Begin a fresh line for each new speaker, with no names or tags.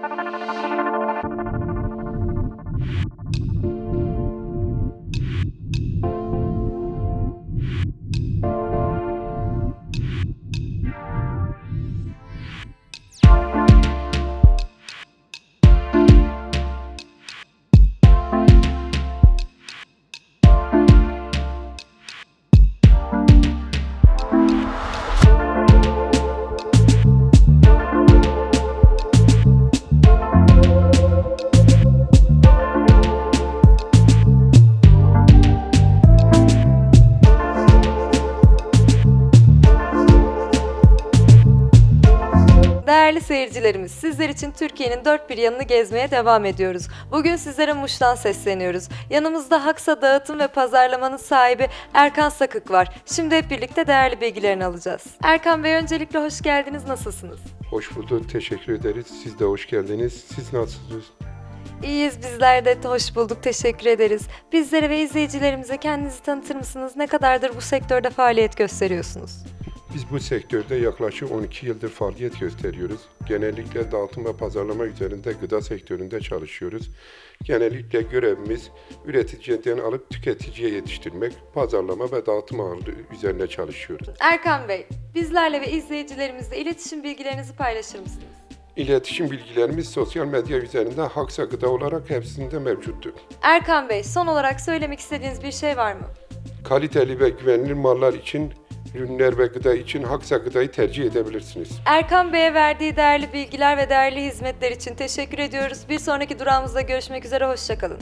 Thank you. Değerli seyircilerimiz, sizler için Türkiye'nin dört bir yanını gezmeye devam ediyoruz. Bugün sizlere Muş'tan sesleniyoruz. Yanımızda Haksa Dağıtım ve Pazarlamanın sahibi Erkan Sakık var. Şimdi hep birlikte değerli bilgilerini alacağız. Erkan Bey öncelikle hoş geldiniz, nasılsınız?
Hoş bulduk, teşekkür ederiz. Siz de hoş geldiniz. Siz nasılsınız?
İyiyiz, bizler de hoş bulduk, teşekkür ederiz. Bizlere ve izleyicilerimize kendinizi tanıtır mısınız? Ne kadardır bu sektörde faaliyet gösteriyorsunuz?
Biz bu sektörde yaklaşık 12 yıldır faaliyet gösteriyoruz. Genellikle dağıtım ve pazarlama üzerinde gıda sektöründe çalışıyoruz. Genellikle görevimiz üreticiden alıp tüketiciye yetiştirmek, pazarlama ve dağıtım ağırlığı üzerine çalışıyoruz.
Erkan Bey, bizlerle ve izleyicilerimizle iletişim bilgilerinizi paylaşır mısınız?
İletişim bilgilerimiz sosyal medya üzerinde Haksa Gıda olarak hepsinde mevcuttur.
Erkan Bey, son olarak söylemek istediğiniz bir şey var mı?
Kaliteli ve güvenilir mallar için, ürünler ve gıda için Haksa Gıda'yı tercih edebilirsiniz.
Erkan Bey'e verdiği değerli bilgiler ve değerli hizmetler için teşekkür ediyoruz. Bir sonraki durağımızda görüşmek üzere, hoşçakalın.